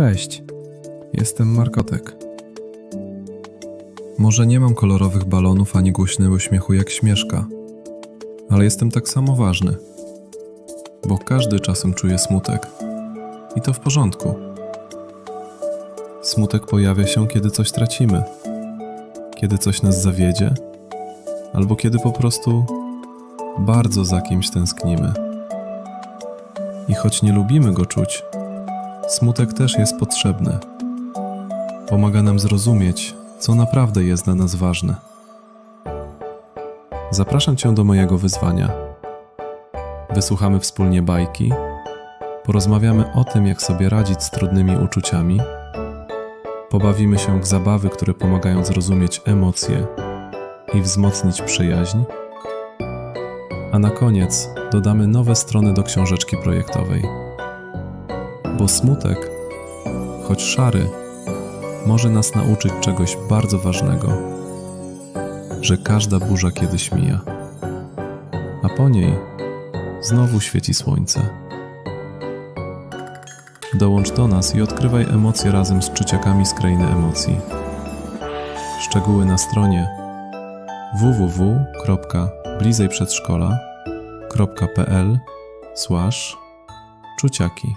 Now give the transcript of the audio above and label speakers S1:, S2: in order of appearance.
S1: Cześć, jestem Markotek. Może nie mam kolorowych balonów ani głośnego śmiechu jak śmieszka, ale jestem tak samo ważny, bo każdy czasem czuje smutek i to w porządku. Smutek pojawia się, kiedy coś tracimy, kiedy coś nas zawiedzie, albo kiedy po prostu bardzo za kimś tęsknimy. I choć nie lubimy go czuć, smutek też jest potrzebny. Pomaga nam zrozumieć, co naprawdę jest dla nas ważne. Zapraszam Cię do mojego wyzwania. Wysłuchamy wspólnie bajki, porozmawiamy o tym, jak sobie radzić z trudnymi uczuciami, pobawimy się w zabawy, które pomagają zrozumieć emocje i wzmocnić przyjaźń, a na koniec dodamy nowe strony do książeczki projektowej. Bo smutek, choć szary, może nas nauczyć czegoś bardzo ważnego: że każda burza kiedyś mija, a po niej znowu świeci słońce. Dołącz do nas i odkrywaj emocje razem z czyciakami z krainy emocji. Szczegóły na stronie www.blizejprzedszkola.pl/czuciaki.